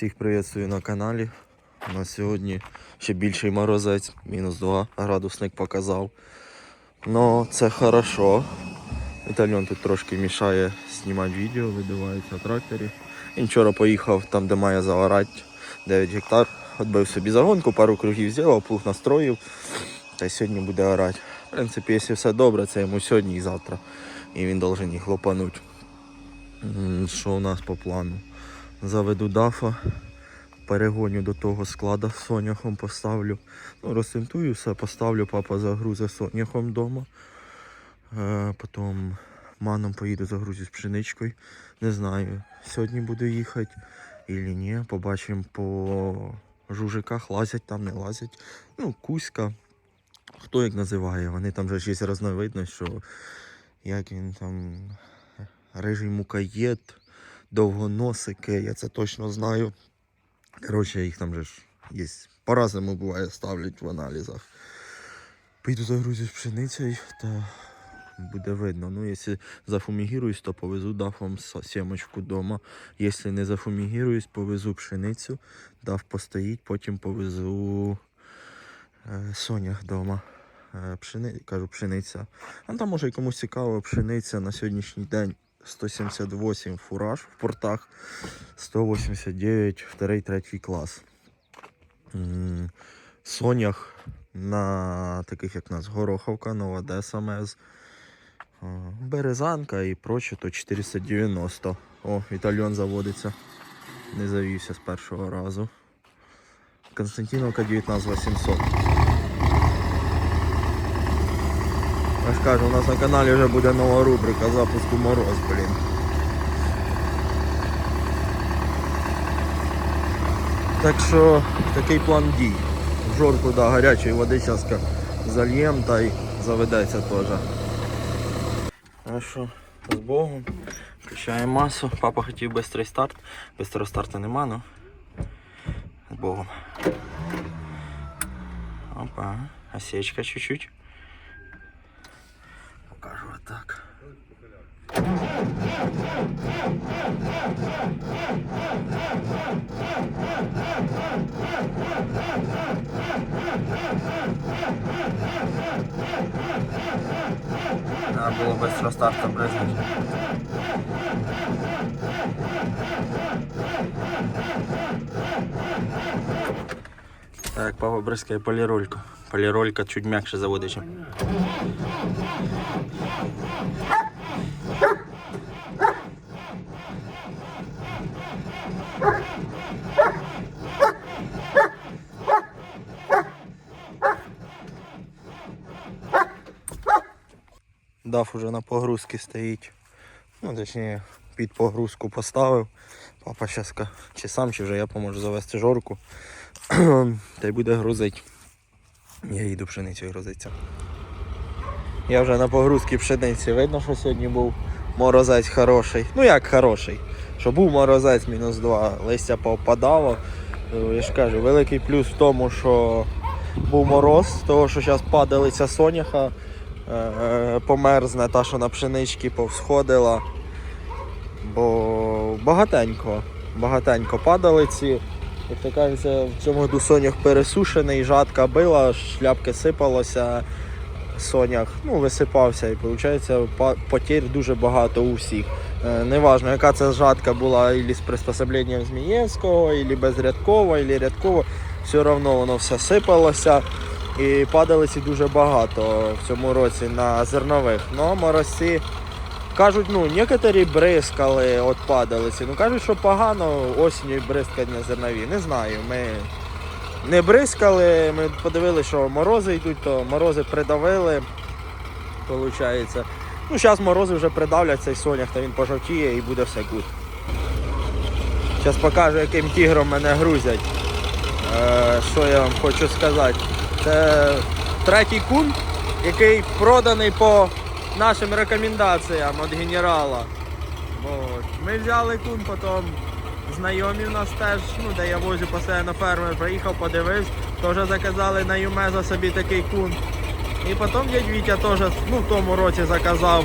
Всіх приветствую на каналі. На сьогодні ще більший морозець, мінус 2 градусник показав. Ну, це хорошо. Вітальон тут трошки мішає знімати відео, видивається на тракторі. Він вчора поїхав там, де має заорати 9 гектар. Отбив собі загонку, пару кругів зробив, плуг настроїв. Та сьогодні буде орати. В принципі, якщо все добре, це йому сьогодні і завтра. І він должен їх лопануть. Що у нас по плану? Заведу дафа, перегоню до того склада соняхом поставлю. Ну, розцинтую все, поставлю, папа загрузе соняхом вдома. Е, потім маном поїду загрузю з пшеничкою. Не знаю, сьогодні буду їхати або ні. Побачимо по жужиках, лазять там, не лазять. Ну, кузька. Хто як називає, вони там же ж є що як він там рижий мукаєт, довгоносики, я це точно знаю. Коротше, їх там же ж є. По-разному буває ставлять в аналізах. Піду загрузю з пшеницею та буде видно. Ну, якщо зафумігіруюсь, то повезу дафом сімочку вдома. Якщо не зафумігіруюсь, повезу пшеницю, дав постоїть, потім повезу е, сонях вдома. Е, пшени... Кажу, пшениця. А там може і комусь цікаво, пшениця на сьогоднішній день 178 фураж в портах, 189 вторий, третій клас. Сонях на таких як нас Гороховка, Нова Одеса МЕЗ, Березанка і проче, то 490. О, Вітальйон заводиться. Не завівся з першого разу. Константиновка 19800. Я у нас на каналі вже буде нова рубрика запуску мороз, блін. Так що такий план дій. В жорку да, гарячої води зараз зальєм та й заведеться теж. А що, з Богом. Включаємо масу. Папа хотів швидкий старт. Бистрого старту нема, ну. З Богом. Опа, осечка чуть-чуть. Покажу отак. Треба було быстро старта бризнути. Так, папа бризкає полірольку. Поліролька чуть м'якше заводить. чим- Дав уже на погрузці стоїть. Ну, точніше, під погрузку поставив. Папа зараз чи сам, чи вже я поможу завести жорку. Та й буде грузить. Я їду пшеницю грузиться. Я вже на погрузці пшениці видно, що сьогодні був морозець хороший. Ну як хороший. Що був морозець мінус 2, листя повпадало. Е, Я ж кажу, великий плюс в тому, що був мороз, того що зараз падалиця соняха померзне, та що на пшенички повсходила. Бо багатенько, багатенько падалиці. Як то кажеться, в цьому году сонях пересушений, жатка била, шляпки сипалося, сонях ну, висипався і виходить потір дуже багато у всіх. Е, Неважно, яка це жатка була ілі з приспособленням Змієвського, ілі безрядкова, ілі рядкова, все одно воно все сипалося. І падалиці дуже багато в цьому році на зернових. Ну, морозці Кажуть, ну, некоторі бризкали от падалиці. Ну кажуть, що погано осінню бризкать на зернові. Не знаю. Ми не бризкали, ми подивилися, що морози йдуть, то морози придавили. Получається. Ну, зараз морози вже придавлять цей сонях, то він пожовтіє і буде все гуд. Зараз покажу, яким тігром мене грузять. Е, що я вам хочу сказати. Це третій кун, який проданий по нашим рекомендаціям від генерала. Ми взяли кун, потім знайомі в нас теж, ну, де я возю постійно фермер, приїхав, подивився, теж заказали на Юмеза собі такий кун. І потім дядь Вітя теж ну, в тому році заказав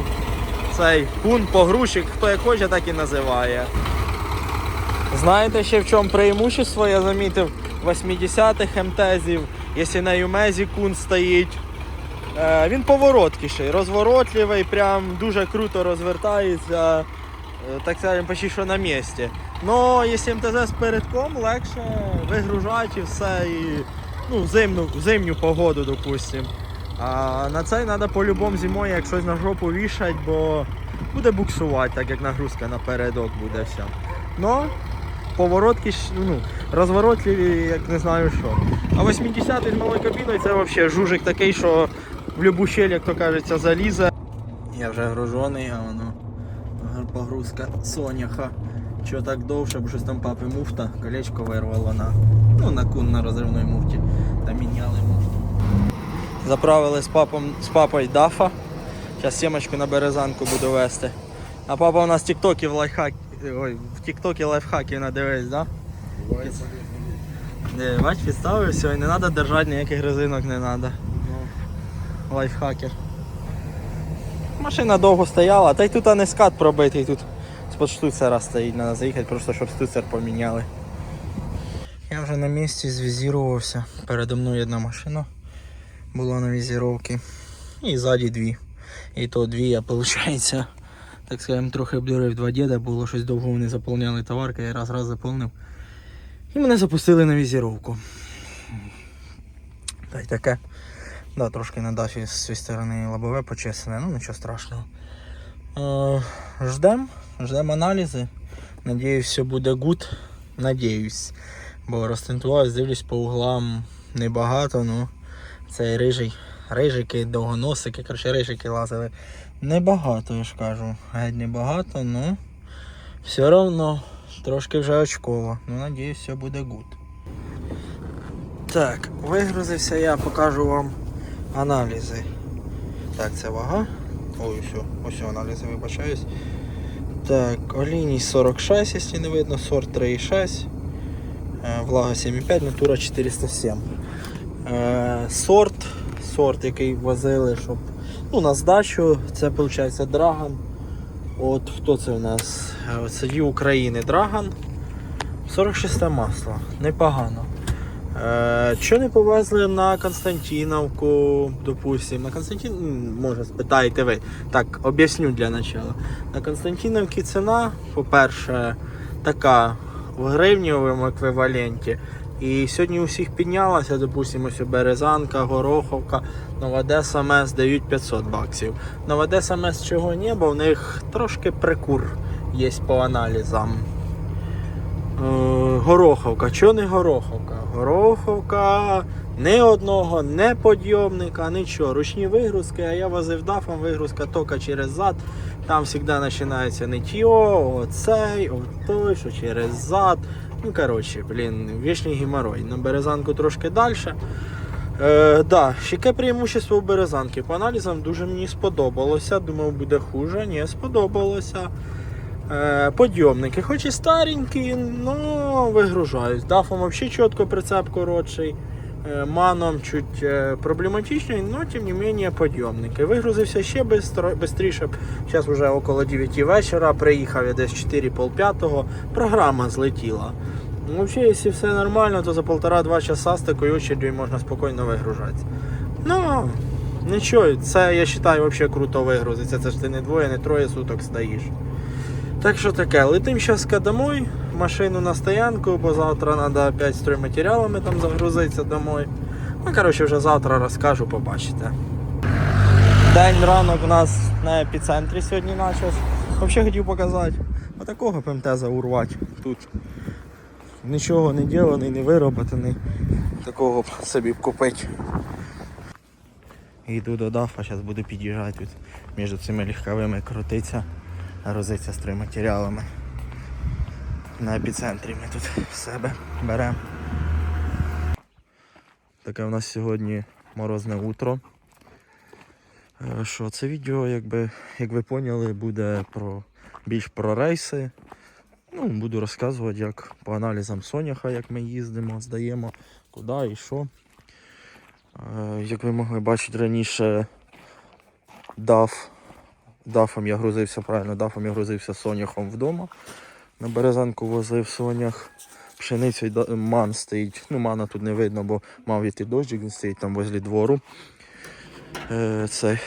цей кун, погрузчик, хто як хоче, так і називає. Знаєте ще в чому преимущество, я замітив 80-х МТЗів, якщо на Юмезі кун стоїть. Е, він повороткіший, розворотливий, прям дуже круто розвертається, е, так скажемо, почти що на місці. Но якщо МТЗ з передком, легше вигружати і все, і ну, в зимну, зимню погоду, допустим. А на цей треба по-любому зимою, як щось на жопу вішати, бо буде буксувати, так як нагрузка напередок буде вся. Но поворотки, ну, розворотливі, як не знаю що. А 80-й з малою кабіною це взагалі жужик такий, що в любу щель, як то кажеться, залізе. Я вже гружений, а воно погрузка соняха. Що так довше, бо щось там папи муфта, колечко вирвало на, ну, на кун на розривній муфті. Та міняли муфту. Заправили з, папом, з папою дафа. Зараз сімочку на березанку буду вести. А папа у нас в тіктокі в лайфхакі. Ой, в тіктокі лайфхаки надивись, да? Бач, підставив все, і не треба держати ніяких резинок не треба. Лайфхакер. Машина довго стояла, та й тут а не скат пробитий, тут з-под штуцера стоїть, треба заїхати, просто щоб штуцер поміняли. Я вже на місці звізірувався. Передо мною одна машина була на візіровці. І ззаді дві. І то дві я, виходить, так скажем, трохи обдурив два діда, було щось довго вони заповняли товарки, я раз раз заповнив. І мене запустили на візіровку. Та й таке. Да, трошки на дафі з цієї сторони лобове почесане, ну нічого страшного. Е, ждем, ждем аналізи. Надіюсь, все буде гуд. Надіюсь. Бо розтентував, дивлюсь по углам небагато, ну цей рижий. Рижики, довгоносики, коротше, рижики лазили. Небагато, я ж кажу. Геть небагато, ну все одно трошки вже очково. Ну, надіюсь, все буде гуд. Так, вигрузився я, покажу вам аналізи. Так, це вага. Ой, все, ось аналізи, вибачаюсь. Так, олійність 46, якщо не видно, сорт 3,6. Е, Влага 7,5, натура 407. Е, Сорт, сорт, який возили, щоб. Ну, на здачу, це виходить Драган. От хто це у нас? Е, От України Драган. 46 масло, непогано. Е, що не повезли на Константиновку, допустим. На Константин, може, спитаєте ви. Так, об'ясню для начала. На Константиновці ціна, по-перше, така в гривневому еквіваленті. І сьогодні у всіх піднялася, допустимо, Березанка, Гороховка, Нова Одеса МЕС дають 500 баксів. Нова Одеса МЕС чого ні, бо в них трошки прикур є по аналізам. Е, Гороховка. Чого не Гороховка? Гороховка ні одного, не подйомника, нічого. Ручні вигрузки, а я возив дафом, вигрузка тока через зад. Там завжди починається нитьо, оцей, отой, що через зад. Ну, коротше, блін, вічний геморой. На березанку трошки далі. Е, да, яке преимущество у березанки. По аналізам дуже мені сподобалося. Думав, буде хуже. Ні, сподобалося. Е, подйомники, хоч і старенькі, але вигружають. Дафом взагалі чітко прицеп коротший. Е, Маном чуть е, проблематичний, але тим не менше подйомники. Вигрузився ще швидше. Зараз вже около 9 вечора. Приїхав я десь 4 п'ятого. Програма злетіла. Ну, Взагалі, якщо все нормально, то за полтора-два часа з такою очередю можна спокійно вигружатися. Ну, нічого, це я вважаю взагалі круто вигрузиться. Це ж ти не двоє, не троє суток стоїш. Так що таке, летим зараз домой, машину на стоянку, бо завтра треба опять стройматеріалами там загрузитися домой. Ну, коротше, вже завтра розкажу, побачите. День ранок у нас на епіцентрі сьогодні почався. Взагалі хотів показати. Отакого ПМТЗа урвати тут. Нічого не ділений, не вироботаний. Такого б собі купити. Йду до дафа, зараз буду під'їжджати тут між цими легковими крутиться, грузиться стройматеріалами. На епіцентрі ми тут в себе беремо. Таке в нас сьогодні морозне утро. Е, Що це відео, якби, як ви поняли, буде про більш про рейси. Ну, буду розказувати, як по аналізам Соняха, як ми їздимо, здаємо, куди і що. Е, Як ви могли бачити раніше, DAF, DAF я грузився правильно, DAF я грузився Соняхом вдома. На березанку возив сонях. Пшеницю ман стоїть. Ну, мана тут не видно, бо мав іти дощик, він стоїть там возле двору. Е, цей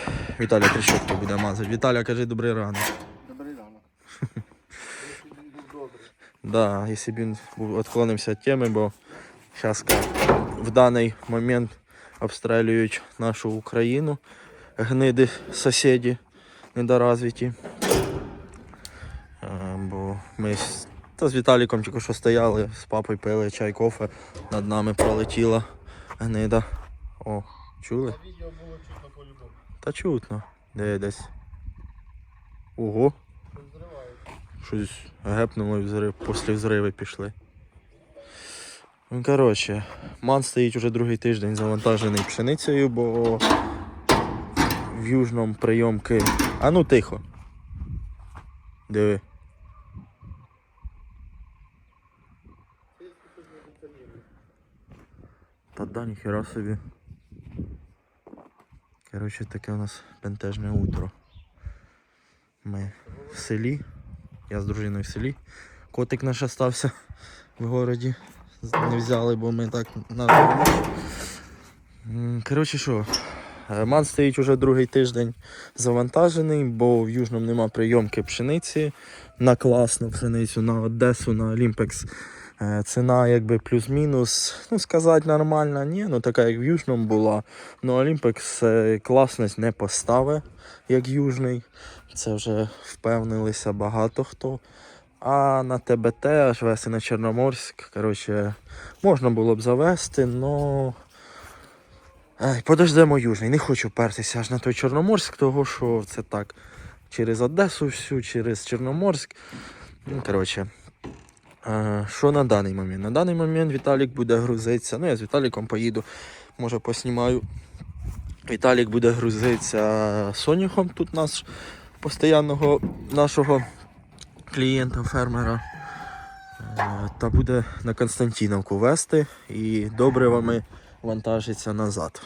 Віталя тріщотки буде мазати. Віталя, кажи добрий ранок. Добрий ранок. Да, якщо б він відклонився від теми, бо зараз в даний момент обстрілюють нашу Україну. Гниди сусіди недоразвиті. Е, Бо ми та з Віталіком тільки що стояли, з папою пили чай, кофе, над нами пролетіла гнида. О, чули? Та чутно. Де десь. Ого. Щось гепнуло і взрив, після взриви пішли. Коротше, ман стоїть уже другий тиждень завантажений пшеницею, бо в южному прийомки. А ну тихо. Диви. Та да, ніхера собі. Коротше, таке у нас бентежне утро. Ми в селі. Я з дружиною в селі. Котик наш остався в городі. Не взяли, бо ми так на. Коротше що, е, ман стоїть уже другий тиждень завантажений, бо в Южному нема прийомки пшениці на класну пшеницю, на Одесу, на Олімпекс. Е, Ціна якби плюс-мінус, ну сказати нормальна, ні, ну така як в Южному була. Ну Олімпекс е, класність не поставить, як Южний. Це вже впевнилися багато хто. А на ТБТ аж вести на Чорноморськ. Коротше, можна було б завести, но. Ай, подождемо Южний. Не хочу пертися аж на той Чорноморськ, того що це так. Через Одесу всю, через Чорноморськ. Ну, коротше. Е, Що на даний момент? На даний момент Віталік буде грузитися. Ну, я з Віталіком поїду, може поснімаю. Віталік буде грузитися соняхом тут наш постійного нашого клієнта, фермера. Е, Та буде на Константиновку вести і добривами вантажиться назад.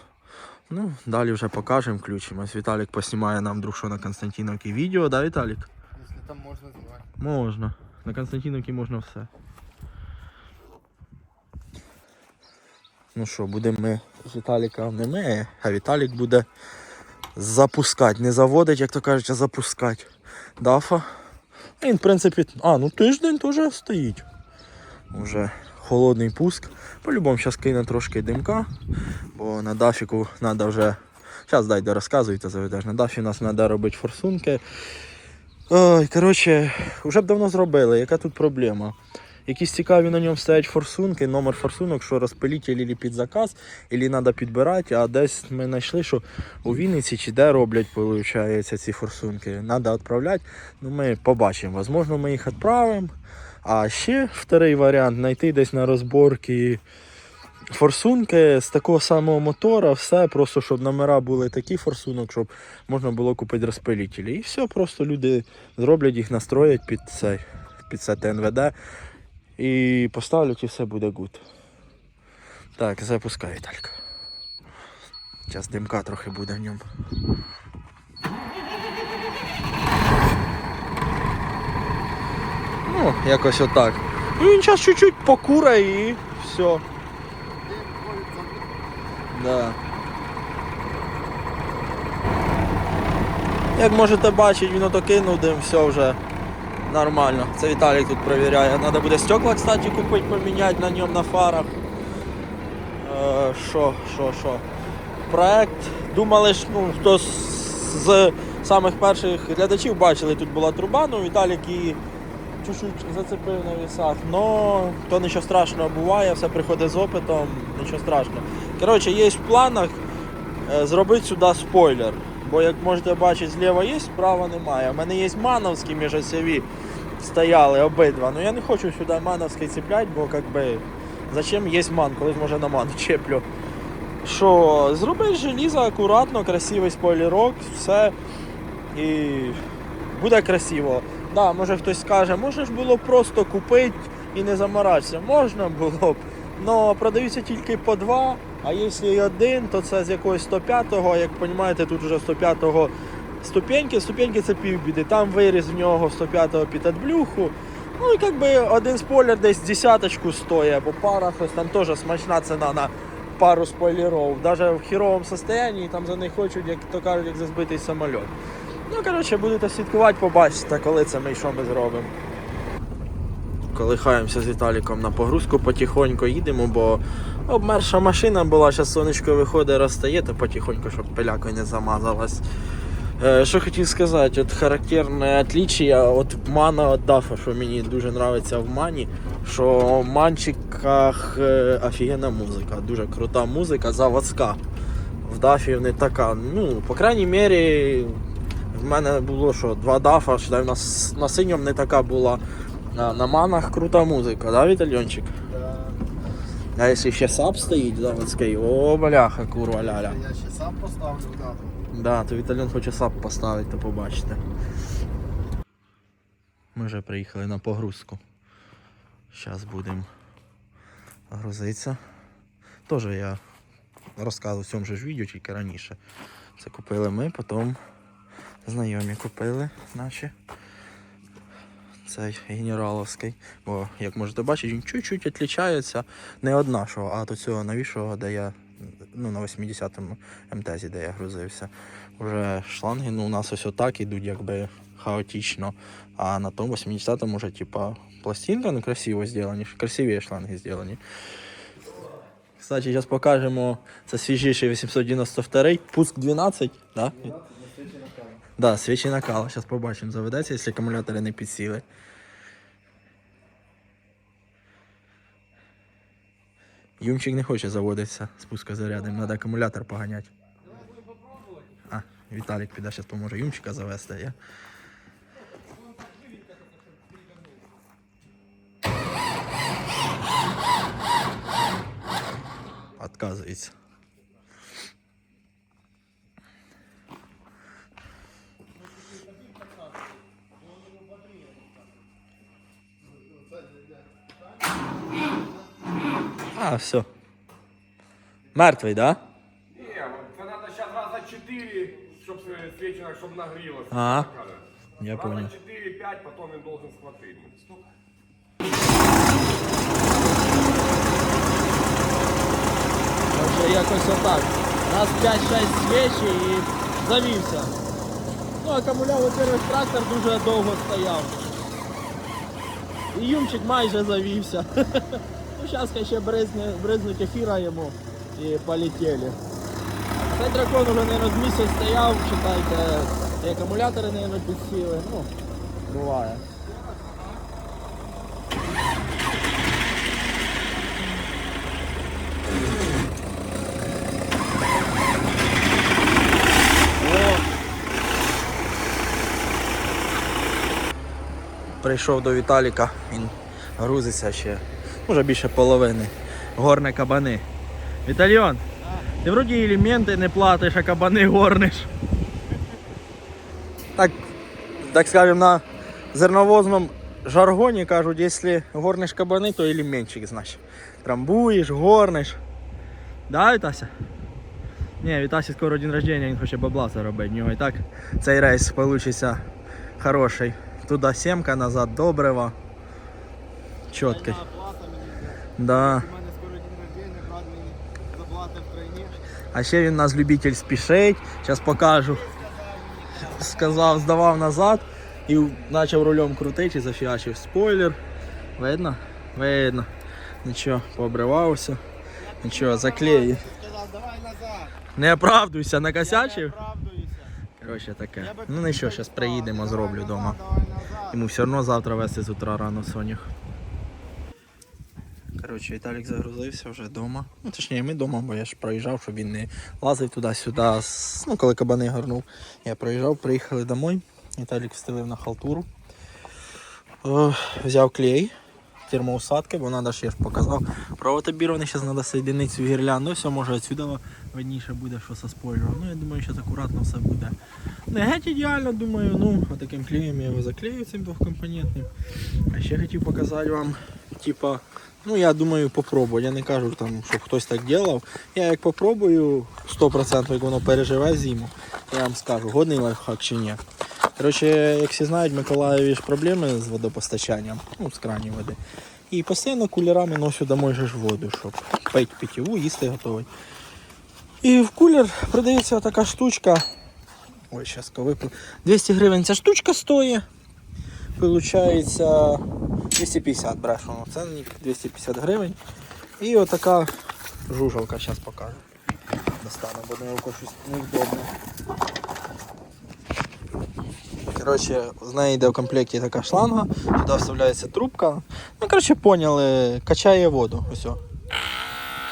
Ну, далі вже покажемо, включимось. Віталік поснімає нам друг, що на Константиновці відео, да, Віталік? Якщо там можна знімати. Можна. На Константиновці можна все. Ну що, будемо ми з Віталіком не ми, а Віталік буде запускати. Не заводить, як то кажуть, а запускати. Дафа. Він, в принципі, а, ну тиждень теж стоїть. Уже холодний пуск. По-любому зараз кине трошки димка, бо на дафіку треба вже. Зараз дайте розказуйте, заведеш. На дафі нас треба робити форсунки. Ой, коротше, вже б давно зробили. Яка тут проблема? Якісь цікаві на ньому стоять форсунки, номер форсунок, що розпилітель или під заказ, або треба підбирати, а десь ми знайшли, що у Вінниці чи де роблять, виходить, ці форсунки. Треба відправляти. Ну, ми побачимо. Возможно, ми їх відправимо. А ще вторий варіант знайти десь на розборки форсунки з такого самого мотора, все, просто щоб номера були такі форсунок, щоб можна було купити розпилітелі. І все, просто люди зроблять їх, настроять під цей, під це ТНВД і поставлять і все буде гуд. Так, запускай Віталька. Зараз димка трохи буде в ньому. Ну, якось отак. І він зараз чуть-чуть покуре і все. Да. Як можете бачити, він ото кинув дим, все вже нормально. Це Віталій тут перевіряє. Треба буде стекла, кстати, купити, поміняти на ньому на фарах. Е, Що, що, що. Проект. Думали ж, ну, хто з, самих перших глядачів бачили, тут була труба, ну Віталік її чуть-чуть зацепив на вісах. Но то нічого страшного буває, все приходить з опитом, нічого страшного. Коротше, є в планах е, зробити сюди спойлер. Бо як можете бачити, зліва є, справа немає. У мене є мановські міжосьові стояли обидва. Ну я не хочу сюди мановський цепляти, бо як зачем є ман, коли може на ману чеплю. Що, зроби з желіза акуратно, красивий спойлерок, все. І буде красиво. Да, може хтось скаже, може ж було просто купити і не заморачся. Можна було б. Но продаються тільки по два, а якщо і один, то це з якогось 105-го, як розумієте, тут вже 105-го ступеньки. Ступеньки це півбіди. Там виріз в нього 105-го під. Ну і як один спойлер десь десяточку стоїть, або пара, щось там теж смачна ціна на пару спойлерів. Навіть в хіровому стані там за них хочуть, як то кажуть, як за збитий самоліт. Ну, коротше, будете слідкувати, побачите, коли це ми і що ми зробимо. Колихаємося з Віталіком на погрузку, потихоньку їдемо, бо обмерша машина була, зараз сонечко виходить, розстає, то потихоньку, щоб пилякою не замазалась. Е, Що хотів сказати, от характерне отличие от мана від дафа, що мені дуже подобається в мані, що в манчиках е, офігенна музика, дуже крута музика, заводська. В дафі не така. Ну, по крайній мірі, в мене було що два дафа, що на, с- на синьому не така була. На, на манах крута музика, да, Вітальончик? Да. А якщо ще сап стоїть заводський, о, бляха, курва ляля. Я ще сам поставлю, да. Да, то Віталіон хоче сап поставити, то побачите. Ми вже приїхали на погрузку. Зараз будемо грузитися. Теж я розказував в цьому ж відео, тільки раніше. Це купили ми, потім знайомі купили наші. Цей генераловський. Бо, як можете бачити, він чуть-чуть відрізняється не од нашого, а до цього новішого, де я ну, на 80-му МТЗі, де я грузився. Уже шланги ну, у нас ось отак ідуть якби хаотично. А на тому 80-му вже типа пластинка ну, красиво зроблені, красиві шланги зроблені. Кстати, зараз покажемо. Це свіжіший 892 пуск 12, да? Да, свічі накала. Зараз побачимо, заведеться, якщо акумулятори не підсіли. Юмчик не хоче заводитися з пускозарядом, треба акумулятор поганяти. А, Віталік піде зараз поможе Юмчика завести, я. Отказується. А, все. Мертвий, да? Ні, це треба зараз раза 4, щоб свічина, щоб нагрілося. Ага. Каже. Я Раза понял. 4-5, потім він должен схватити. Вже якось отак. Раз 5-6 свічі і завівся. Ну, акумулятор трактор дуже довго стояв. І юмчик майже завівся. Ну, зараз ще бризне, бризнуть ефіра йому і полетіли. Цей дракон уже, мабуть, місяць стояв, читайте, і акумулятори, мабуть, підсіли. Ну, буває. Прийшов до Віталіка, він грузиться ще, може більше половини. Горне кабани. Віталіон, ти вроді елементи не платиш, а кабани горниш. Так, так скажем, на зерновозному жаргоні кажуть, якщо горниш кабани, то елементчик, значить. Трамбуєш, горниш. Да, Вітася? Ні, Вітасі скоро день рождения, він хоче бабла заробити. В нього і так цей рейс вийде хороший. Туди сімка, назад добрива. Чіткий. Да. У мене скоро день заплатив. А ще він у нас любитель спішить. Зараз покажу. Сказав, здавав назад і почав рулем крутити, зафіачив спойлер. Видно? Видно. Нічого, пообривався. Нічого, заклеїв. Сказав, давай назад. Не оправдуйся, накосячив. Коротше таке. Ну нічого, зараз приїдемо, зроблю вдома. Йому все одно завтра вести з утра рано Сонях. Коротше, Віталік загрузився вже вдома. Ну, точніше, ми вдома, бо я ж проїжджав, щоб він не лазив туди-сюди. Ну, коли кабани горнув. Я проїжджав, приїхали домой. Віталік встелив на халтуру. О, взяв клей, термоусадки, бо треба ж я ж показав. Провотобірований, зараз треба соєдинити цю гірлянду. Все, може відсюди видніше буде, що со спойлером. Ну, я думаю, зараз акуратно все буде. Не геть ідеально, думаю, ну, отаким клеєм я його заклею цим двохкомпонентним. А ще хотів показати вам, типа, ну я думаю, попробую. Я не кажу, там, щоб хтось так робив. Я як попробую 100% як воно переживе зиму, я вам скажу, годний лайфхак чи ні. Коротше, як всі знають, в Миколаєві ж проблеми з водопостачанням, ну, з кранів води. І постійно кулерами носю домой ж воду, щоб пити питьову, їсти готовий. І в кулер продається така штучка. Ой, зараз випив. 200 гривень ця штучка стоїть. Получається 250 брешемо. Ценник 250 гривень. І отака жужалка, зараз покажу. Достану, бо на око щось невдобно. Коротше, з неї йде в комплекті така шланга, туди вставляється трубка. Ну, коротше, поняли, качає воду. Ось.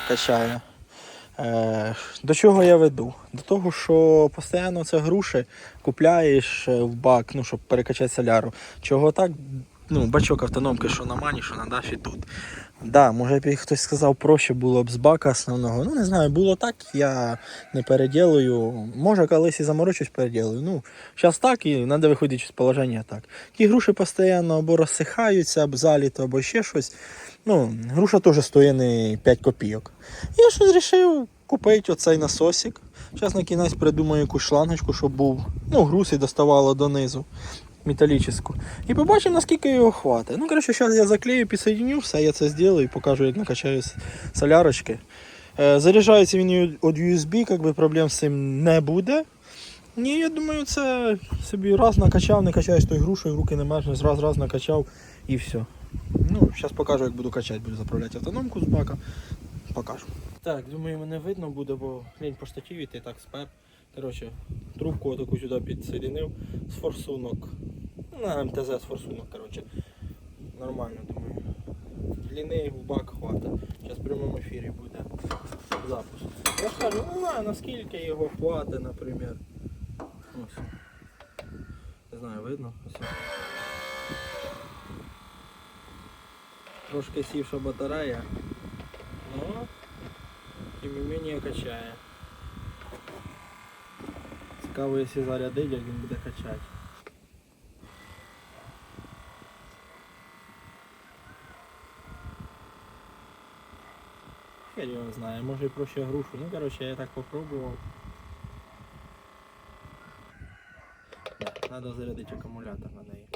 Качає. Е, до чого я веду? До того, що постійно це груші купляєш е, в бак, ну, щоб перекачати соляру. Чого так? Ну, бачок автономки, що на мані, що на дафі тут. Да, може б хтось сказав, проще було б з бака основного. Ну, не знаю, було так, я не переділую. Може, колись і заморочусь, переділую. Ну, зараз так і треба виходити з положення так. Ті груші постійно або розсихаються, або заліто, або ще щось. Ну, груша теж стоїть не 5 копійок. Я щось вирішив купити оцей насосик. Зараз на кінець придумаю якусь шлангочку, щоб був. Ну, груси доставало донизу. Металічну. І побачимо, наскільки його хватить. Ну, коротше, зараз я заклею, підсоединю, все, я це зроблю і покажу, як накачаю солярочки. Е, заряджається він від USB, як би проблем з цим не буде. Ні, я думаю, це собі раз накачав, не качаєш той грушою, руки не мерзнеш, раз раз накачав і все. Ну, зараз покажу, як буду качати, буду заправляти автономку з бака. Покажу. Так, думаю, мене видно буде, бо лінь по штативі ти так спер. Коротше, трубку отаку сюди підсоединив з форсунок. На МТЗ з форсунок, коротше. Нормально, думаю. Длини в бак хватить. Зараз в прямому ефірі буде запуск. Я ж не знаю, наскільки його хватить, наприклад. Ось. Не знаю, видно? Ось. Трошки сівша батарея. Ну, тим не менее качає. Цікаво, якщо зарядить, як він буде качати. Хер його знає, може і проще грушу. Ну, коротше, я так попробував. Треба зарядити акумулятор на неї.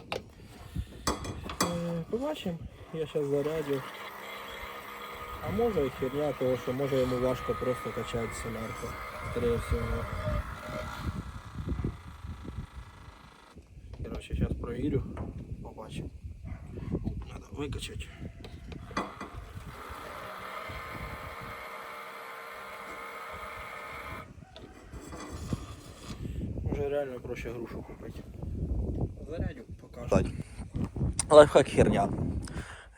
Е, Побачимо, я зараз зарядю. А може і херня того, що може йому важко просто качати солярку. Скорее всего. Короче, проверю. Побачимо. Надо викачати. Може реально проще грушу купити. Зарядю покажу. Лайфхак херня.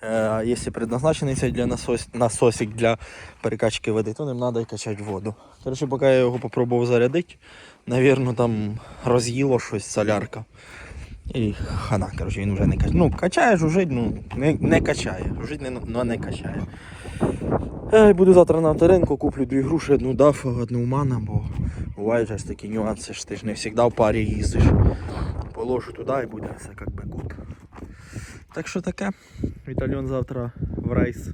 Е, Якщо предназначений цей для насос, насосик для перекачки води, то ним треба качати воду. Коротше, поки я його попробував зарядити, навірно, там роз'їло щось солярка. І хана, коротше, він вже не качає. Ну, качає, жужить, ну, не, не качає. Жужить, не, но не качає. Е, буду завтра на авторинку, куплю дві груші, одну дафу, одну мана, бо бувають ж такі нюанси, що ти ж не завжди в парі їздиш. Положу туди і буде все як би гуд. Так що таке. Вітальон завтра в рейс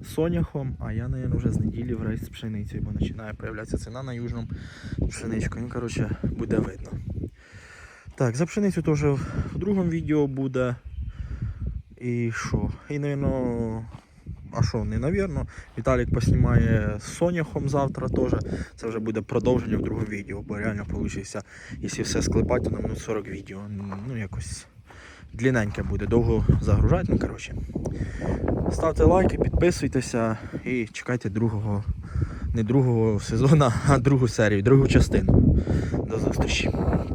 з соняхом, а я, мабуть, вже з неділі в рейс з пшеницею, бо починає з'являтися ціна на южному пшеничку. Ну, коротше, буде видно. Так, за пшеницю теж в другому відео буде. І що? І, мабуть, а що, не навірно. Віталік поснімає з соняхом завтра теж. Це вже буде продовження в другому відео, бо реально вийде, якщо все склепати, то на минут 40 відео. Ну, якось длинненьке буде, довго загружати. Ну, коротше. Ставте лайки, підписуйтеся і чекайте другого, не другого сезону, а другу серію, другу частину. До зустрічі.